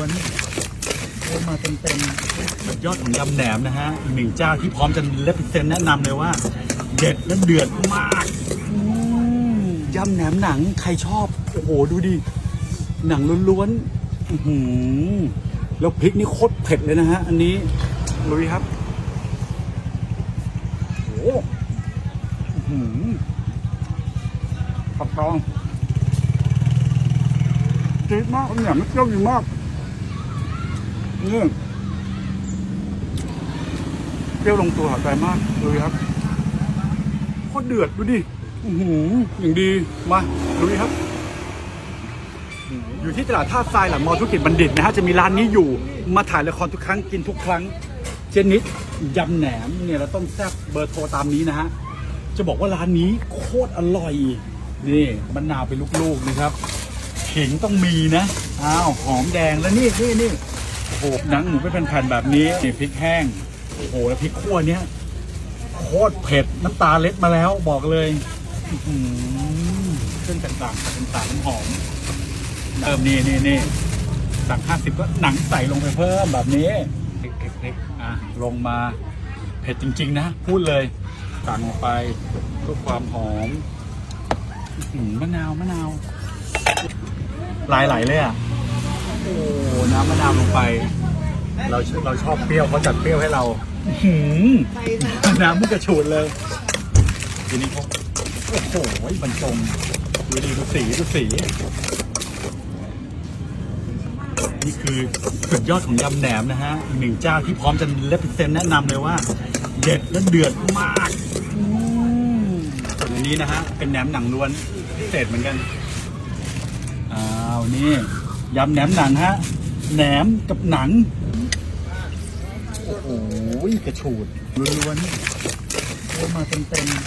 วนโอ้มาเต็มๆสุดยอดของยำแหนมนะฮะอีกหนึ่งเจ้าที่พร้อมจะเลปเซนแนะนำเลยว่า เด็ดและเดือดมากยำแหนมหนังใครชอบ โอ้โห ดูดิ หนังล้วนๆอื้อหือแล้วพริกนี่โคตรเผ็ดเลยนะฮะ อันนี้ลุยครับโอ้โหอื้อหือปักตองจี๊ดมากเนี่ยไม่เปรี้ยวดีมาก นี่เปรี้ยวลงตัวหาใจมากเลยครับโคตรเดือดดูดิอื้อหืออย่างดีมาลุยครับอยู่ที่ตลาดท่าทรายหลังมอธุรกิจบัณฑิตนะฮะจะมีร้านนี้อยู่มาถ่ายละครทุกครั้งกินทุกครั้ง เจนิดยำแหนมเนี่ยเราต้มแซ่บเบอร์โทรตามนี้นะฮะจะบอกว่าร้านนี้โคตรอร่อยนี่มะนาวเป็นลูกๆนะครับ ขิงต้องมีนะอ้าวหอมแดงแล้วนี่นี่นี่ โอ้โหหนังหมูเป็นแผ่นๆแบบนี้นี่พริกแห้งโอ้โหแล้วพริกขั่วเนี้ยโคตรเผ็ดน้ำตาเล็ดมาแล้วบอกเลยอื้อหือเครื่องต่างๆต่างๆน้ำหอมเติมนี่นี่นี่สั่งห้าสิบก็หนังใส่ลงไปเพิ่มแบบนี้เล็กๆอะลงมาเผ็ดจริง ๆ นะ พูดเลยสั่งลงไปเพื่อความหอมอื้อหือมะนาวมะนาวลายไหลเลยอะ โอ้น้ำมะนาวลงไป เราเราชอบเปรี้ยวเขาจัดเปรี้ยวให้เราหือน้ำมันกระฉูดเลยทีนี้เขาโอ้โหบรรจงดูดีดูสีดูสีนี่คือสุดยอดของยำแหนมนะฮะอีกหนึ่งเจ้าที่พร้อมจะเลปเซนแนะนำเลยว่า เด็ดและเดือดมากส่วนอันนี้นะฮะเป็นแหนมหนังล้วนพิเศษเหมือนกันอ้าวนี่ ยำแหนมหนังฮะ แหนมกับหนัง โอ้โหกระฉูดล้วนๆโอ้มาเต็มๆ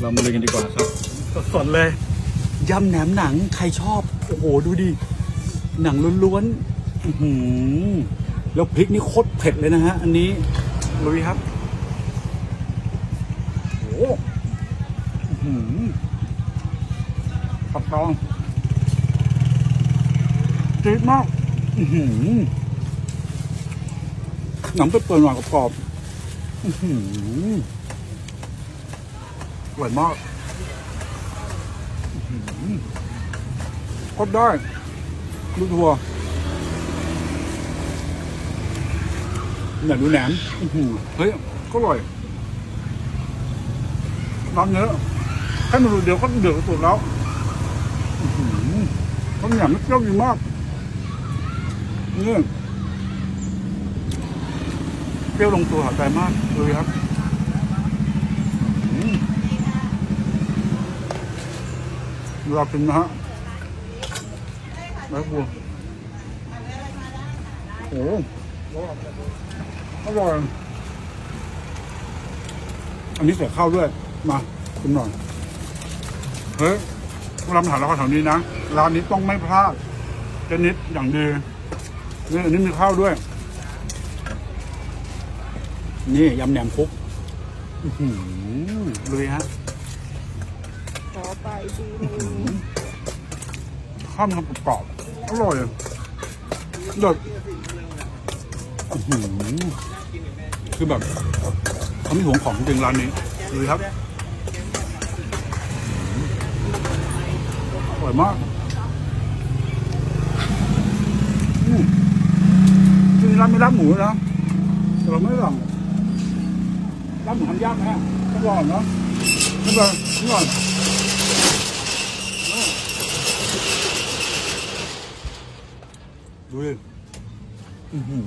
เรามาเลยกันดีกว่าครับ สดๆเลย ยำแหนมหนังใครชอบ โอ้โห ดูดิ หนังล้วนๆอื้อหือแล้วพริกนี่โคตรเผ็ดเลยนะฮะ อันนี้ลุยครับโอ้โห อื้อหือปักตองจี๊ดมากหนังเปื่อยๆหน่อยกรอบอร่อยมากก็ได้ดูกทัวร์เนี่ยดูแหนมเฮ้ย ก็อร่อยร้านเนื้อแค่เมนูเดียวก็เดือดสุดแล้ว ข้าวเหนียวไม่เปรี้ยวดีมากนี่เปรี้ยวลงตัวหาใจมากเลยครับอื้อหือเวลากินนะฮะแล้วบัวโอ้โหอร่อยอันนี้เสียข้าวด้วย มาคุณหน่อยเฮ้ย เวลามาหาเราแถวนี้นะร้านนี้ต้องไม่พลาดเจนิดอย่างดีนี่อันนี้มีข้าวด้วย นี่ยำแหนมคุกอื้อหือเลยฮะขอไปดีข้าวมันกรอบๆอร่อยเด็ดอื้อหือคือแบบเขาไม่หวงของจริงร้านนี้ดูครับ ร่อยมากอืมจริงร้านไม่รับหมูนะแต่เราไม่สั่งรับหมูทำยากนะฮะต้องรอเนาะไม่เป็นไรนี่ก่อนดูดิอื้อหือ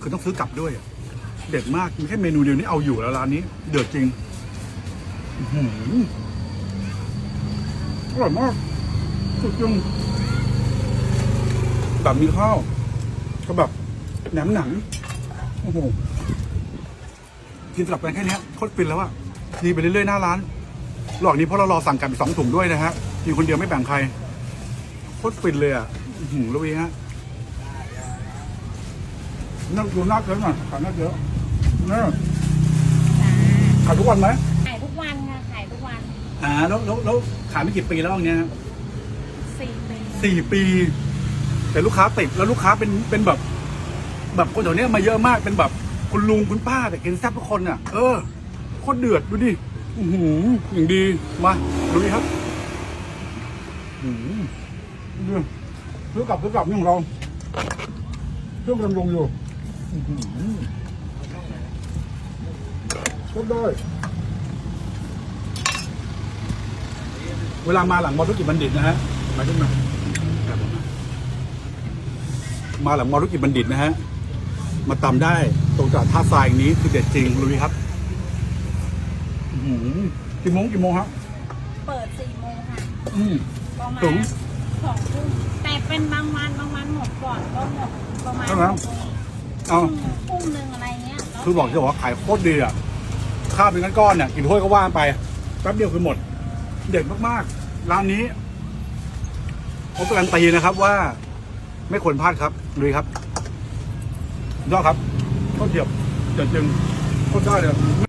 คือต้องซื้อกลับด้วยอะเด็ดมาก มีแค่เมนูเดียวนี้เอาอยู่แล้วร้านนี้ เดือดจริง อื อหืออร่อยมากสุดจริงแบบมีข้าวก็แบบแหนมหนังโอ้โหกินสลับกันแค่เนี้ยโคตรฟินแล้วอะนี่ไปเรื่อยๆหน้าร้าน หลอกนี้เพราะเรารอสั่งกลับอีกสองถุงด้วยนะฮะกินคนเดียวไม่แบ่งใครโคตรฟินเลยอะอื้อหือลุยฮะนั่งดูหน้าเยอะหน่อยขายหน้าเยอะนี่ขายทุกวันไหมขายทุกวันค่ะขายทุกวันอ่าแล้วแล้วแล้ว ขายไม่กี่ปีแล้วอย่างเนี้ยสี่ปีสี่ปี แต่ลูกค้าติดแล้วลูกค้าเป็นเป็นแบบ แบบคนแถวเนี้ยมาเยอะมากเป็นแบบคุณลุงคุณป้าแต่กินแซ่บทุกคนอะ เออโคตรเดือดดูดิอือหืออย่างดีมาดูดิครับอือหือดูซื้อกลับซื้อกลับนี่ของเราเครื่องกำลังลงอยู่อื้อหือก็ได้ เวลามาหลังมอธุรกิจบัณฑิตนะฮะมาขึ้นมาครับผมมาหลังมอธุรกิจบัณฑิตนะฮะมาตำได้ตรงจากท่าทรายอย่างนี้คือเด็ดจริงลุยครับอื้อหือกี่โมงกี่โมงครับเปิดสี่โมงค่ะอืมประมาณถึงสองทุ่มแต่เป็นบางวันบางวันหมดก่อนก็หมดประมาณเท่านั้นหกโมงเอาทุ่มหนึ่งอะไรเงี้ยแล้วคือบอกจะบอกว่าขายโคตรดีอะข้าวเป็นก้อนๆเนี่ยกินถ้วยก็ว่างไปแป๊บเดียวคือหมด เด็ดมากๆ ร้านนี้ผมการันตีนะครับว่า ไม่ควรพลาดครับลุยครับยอดครับข้าวเดียบเด็ดจริงโคตรได้เลย